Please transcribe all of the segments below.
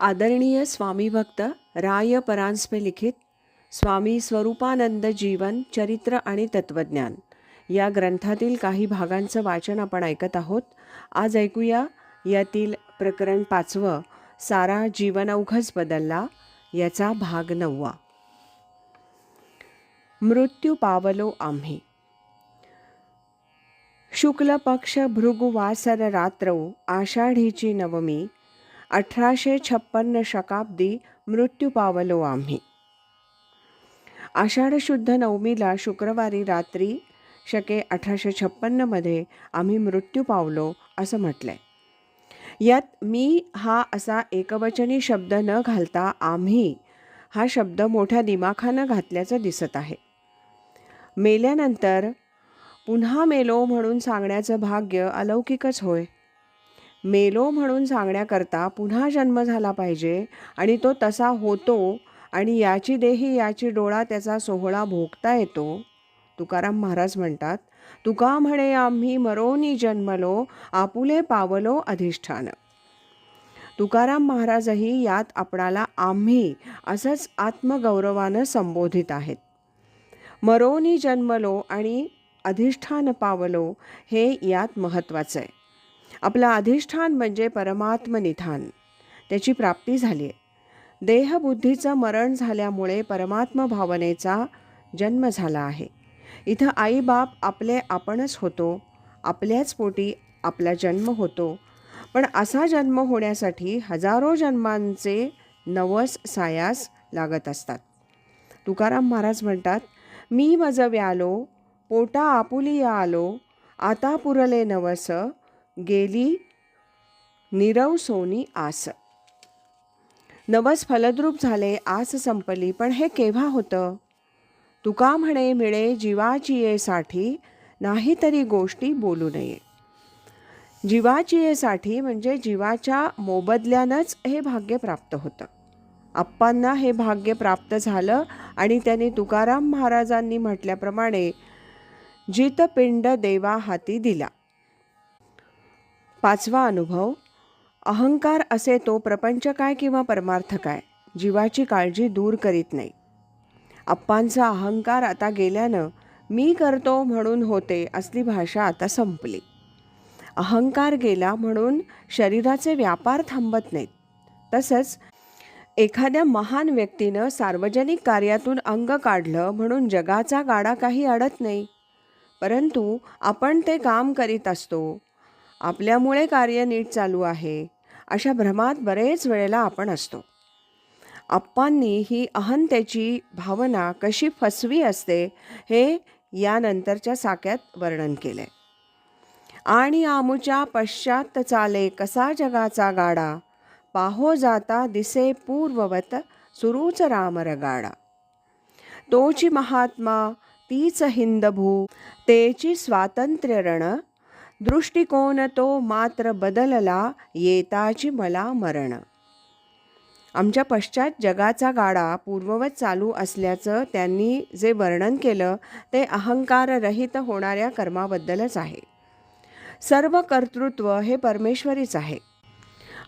आदरणीय स्वामी भक्त राय परांजपे लिखित स्वामी स्वरूपानंद जीवन चरित्र आणि तत्वज्ञान. या ग्रंथातील काही भागांचं वाचन आपण ऐकत आहोत. आज ऐकूया यातील प्रकरण पाचवं सारा जीवन जीवनौघच बदलला याचा भाग नववा. मृत्यू पावलो आम्ही. शुक्ल पक्ष भृगुवासर रात्रौ आषाढीची नवमी अठराशे छप्पन्न शकाब्दी मृत्यू पावलो आम्ही. आषाढ शुद्ध नवमीला शुक्रवारी रात्री शके अठराशे छप्पन्नमध्ये आम्ही मृत्यू पावलो असं म्हटलंय. यात मी हा असा एकवचनी शब्द न घालता आम्ही हा शब्द मोठ्या दिमाखानं घातल्याचं दिसत आहे. मेल्यानंतर पुन्हा मेलो म्हणून सांगण्याचं भाग्य अलौकिकच होय. मेलो म्हणून सांगण्याकरता पुन्हा जन्म झाला पाहिजे आणि तो तसा होतो आणि याची देही याची डोळा त्याचा सोहळा भोगता येतो. तुकाराम महाराज म्हणतात तुका म्हणे आम्ही मरोनी जन्मलो आपुले पावलो अधिष्ठान. तुकाराम महाराजही यात आपणाला आम्ही असंच आत्मगौरवानं संबोधित आहेत. मरोनी जन्मलो आणि अधिष्ठान पावलो हे यात महत्त्वाचं आहे. आपलं अधिष्ठान म्हणजे परमात्मनिधान त्याची प्राप्ती झाली. आहे देहबुद्धीचं मरण झाल्यामुळे परमात्म भावनेचा जन्म झाला आहे. इथं आईबाप आपले आपणच होतो आपल्याच पोटी आपला जन्म होतो. पण असा जन्म होण्यासाठी हजारो जन्मांचे नवस सायास लागत असतात. तुकाराम महाराज म्हणतात मी मज व्यालो पोटा आपुली आलो आता पुरले नवस गेली निरव सोनी आस. नवस फलद्रूप झाले आस संपली पण हे केव्हा होतं? तुका म्हणे मिळे जीवाचीयेसाठी नाही तरी गोष्टी बोलू नये. जीवाचीयेसाठी म्हणजे जीवाच्या मोबदल्यानंच हे भाग्य प्राप्त होतं. आप्पांना हे भाग्य प्राप्त झालं आणि त्यांनी तुकाराम महाराजांनी म्हटल्याप्रमाणे जितपिंड देवा हाती दिला. पाचवा अनुभव अहंकार असे तो प्रपंच काय किंवा परमार्थ काय जीवाची काळजी दूर करीत नाही. अप्पांचा अहंकार आता गेल्यानं मी करतो म्हणून होते असली भाषा आता संपली. अहंकार गेला म्हणून शरीराचे व्यापार थांबत नाहीत. तसंच एखाद्या महान व्यक्तीनं सार्वजनिक कार्यातून अंग काढलं म्हणून जगाचा गाडा काही अडत नाही. परंतु आपण ते काम करीत असतो आपल्यामुळे कार्य नीट चालू आहे. अशा भ्रमात बरेच वेळेला आपण असतो. आप्पांनी ही अहंतेची भावना कशी फसवी असते हे यानंतरच्या साक्यात वर्णन केले आणि आमुच्या पश्चात चाले कसा जगाचा गाडा पाहो जाता दिसे पूर्ववत सुरूच रामरगाडा तोची महात्मा तीच हिंदभू तेची स्वातंत्र्य रण दृष्टिकोन तो मात्र बदलला येताची मला मरण आमच्या पश्चात जगाचा गाडा पूर्ववत चालू असल्याचं त्यांनी जे वर्णन केलं ते अहंकाररहित होणाऱ्या कर्माबद्दलच आहे. सर्व कर्तृत्व हे परमेश्वरीच आहे.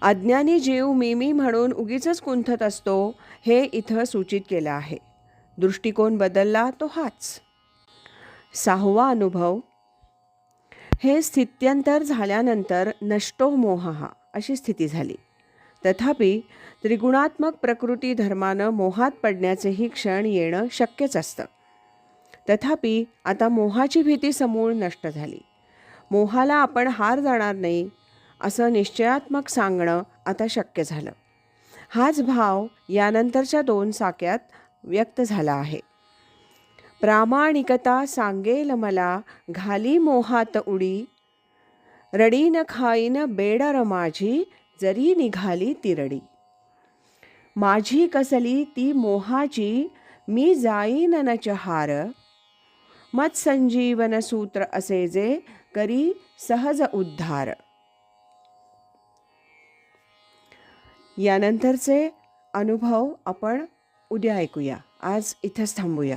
अज्ञानी जीव मी मी म्हणून उगीच कुंथत असतो हे इथं सूचित केलं आहे. दृष्टिकोन बदलला तो हाच. सहावा अनुभव हे स्थित्यंतर झाल्यानंतर नष्टो मोह अशी स्थिती झाली. तथापि त्रिगुणात्मक प्रकृती धर्मानं मोहात पडण्याचेही क्षण येणं शक्यच असतं. तथापि आता मोहाची भीती समूळ नष्ट झाली. मोहाला आपण हार जाणार नाही असं निश्चयात्मक सांगणं आता शक्य झालं. हाच भाव यानंतरच्या दोन साक्यात व्यक्त झाला आहे. प्रामाणिकता सांगेल मला घाली मोहात उडी रडीन खाईन बेडर माझी जरी निघाली तिरडी माझी कसली ती मोहाची मी जाईन न चहार मत संजीवन सूत्र असे जे करी सहज उद्धार यानंतरचे अनुभव आपण उद्या ऐकूया आज इथंच थांबूया